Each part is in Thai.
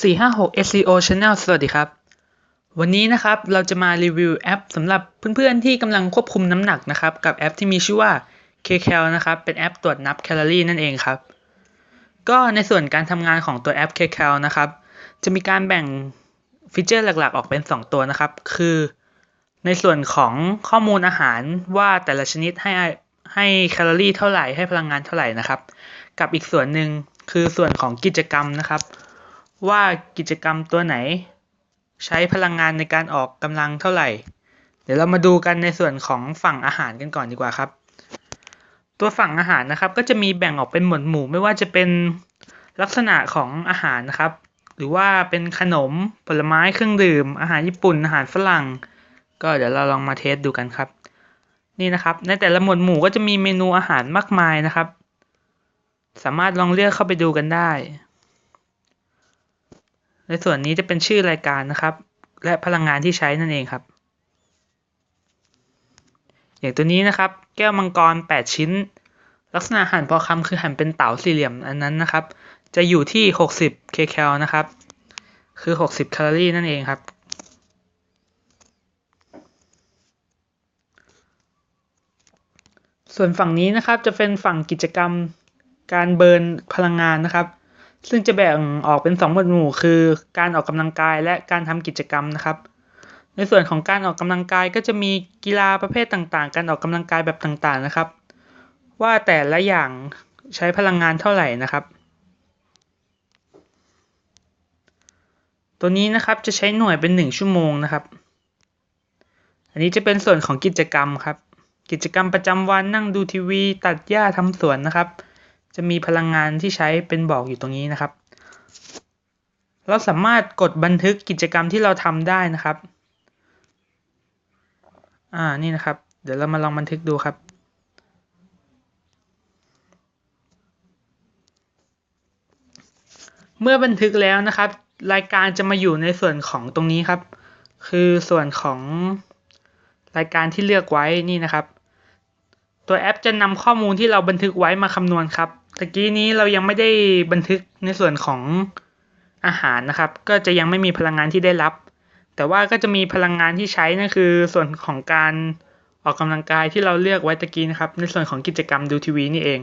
456 SEO Channel สวัสดีครับ วันนี้นะครับเราจะมารีวิวแอปสำหรับเพื่อนๆที่กำลังควบคุมน้ำหนักนะครับกับแอปที่มีชื่อว่า KCal นะครับเป็นแอปตรวจนับแคลอรี่นั่นเองครับ ก็ในส่วนการทำงานของตัวแอป KCal นะครับ จะมีการแบ่งฟีเจอร์หลักๆ ออกเป็น 2 ตัวนะครับ คือในส่วนของข้อมูลอาหารว่าแต่ละชนิดให้ให้แคลอรี่เท่าไหร่ให้พลังงานเท่าไหร่นะครับ กับอีกส่วนหนึ่งคือส่วนของกิจกรรมนะครับ ว่ากิจกรรมตัวไหน ใช้พลังงานในการออกกำลังเท่าไหร่ เดี๋ยวเรามาดูกันในส่วนของฝั่งอาหารกันก่อนดีกว่าครับ ตัวฝั่งอาหารนะครับ ก็จะมีแบ่งออกเป็นหมวดหมู่ ไม่ว่าจะเป็นลักษณะของอาหารนะครับ หรือว่าเป็นขนมผลไม้เครื่องดื่ม อาหารญี่ปุ่นอาหารฝรั่ง ก็เดี๋ยวเราลองมาเทสดูกันครับ นี่นะครับ ในแต่ละหมวดหมู่ก็จะมีเมนูอาหารมากมายนะครับ สามารถลองเลือกเข้าไปดูกันได้ ในส่วนนี้จะเป็นชื่อรายการนะครับ และพลังงานที่ใช้นั่นเองครับ อย่างตัวนี้นะครับ แก้วมังกร 8 ชิ้น ลักษณะหั่นพอคำคือหั่นเป็นเต๋าสี่เหลี่ยมอันนั้นนะครับ จะอยู่ที่ 60 kcal นะครับ คือ 60 แคลอรี่นั่นเองครับส่วนฝั่งนี้นะครับจะเป็นฝั่งกิจกรรมการเบิร์นพลังงานนะครับ ซึ่งจะแบ่งออกเป็น2หมวดหมู่ คือการออกกำลังกายและการทำกิจกรรมนะครับ ในส่วนของการออกกำลังกายก็จะมีกีฬาประเภทต่างๆ การออกกำลังกายแบบต่างๆนะครับ ว่าแต่ละอย่างใช้พลังงานเท่าไหร่นะครับ ตัวนี้นะครับจะใช้หน่วยเป็น 1 ชั่วโมงนะครับ อันนี้จะเป็นส่วนของกิจกรรมครับ กิจกรรมประจำวันนั่งดูทีวี ตัดหญ้าทำสวนนะครับ จะมีพลังงานที่ใช้เป็นบอกอยู่ตรงนี้นะครับ เราสามารถกดบันทึกกิจกรรมที่เราทำได้นะครับ อ่า นี่นะครับ เดี๋ยวเรามาลองบันทึกดูครับเมื่อบันทึกแล้วนะครับ รายการจะมาอยู่ในส่วนของตรงนี้ครับ คือส่วนของรายการที่เลือกไว้นี่นะครับ ตัวแอปจะนำข้อมูลที่เราบันทึกไว้มาคำนวณครับ ตะกี้นี้เรายังไม่ได้บันทึกในส่วนของอาหารนะครับ ก็จะยังไม่มีพลังงานที่ได้รับ แต่ว่าก็จะมีพลังงานที่ใช้นั่นคือส่วนของการออกกำลังกายที่เราเลือกไว้ตะกี้นะครับ ในส่วนของกิจกรรมดูทีวีนี่เอง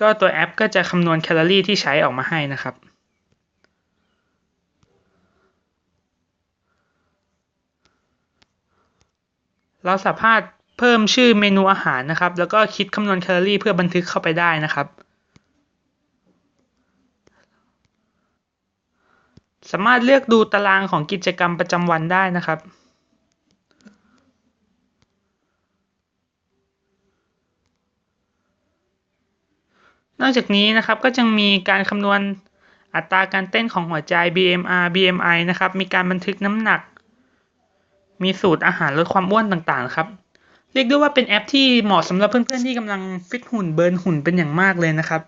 ก็ตัวแอปก็จะคำนวณแคลอรี่ที่ใช้ออกมาให้นะครับ เราสามารถ เพิ่มชื่อเมนูอาหารนะครับ แล้วก็คิดคำนวณแคลอรี่เพื่อบันทึกเข้าไปได้นะครับสามารถเลือกดูตารางของกิจกรรมประจำวันได้นะครับ นอกจากนี้นะครับก็ยังมีการคำนวณอัตราการเต้นของหัวใจ BMR BMI นะครับ มีการบันทึกน้ำหนัก มีสูตรอาหารลดความอ้วนต่างๆครับ เรียกได้ว่าเป็นแอปที่เหมาะสำหรับเพื่อนๆที่กำลังฟิตหุ่นเบิร์นหุ่นเป็นอย่างมากเลยนะครับ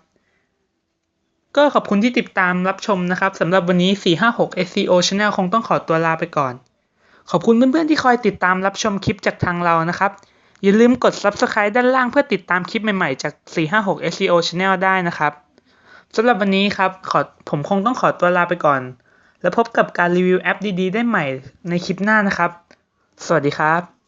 ก็ขอบคุณที่ติดตามรับชมนะครับสำหรับวันนี้ 456 SEO Channel คงต้องขอตัวลาไปก่อน ขอบคุณเพื่อนๆที่คอยติดตามรับชมคลิปจากทางเรานะครับอย่าลืมกด Subscribe ด้านล่างเพื่อติดตามคลิปใหม่ๆจาก 456 SEO Channel ได้นะครับสำหรับวันนี้ครับขอผมคงต้องขอตัวลาไปก่อน แล้วพบกับการรีวิวแอปดีๆ ได้ใหม่ในคลิปหน้านะครับ สวัสดีครับ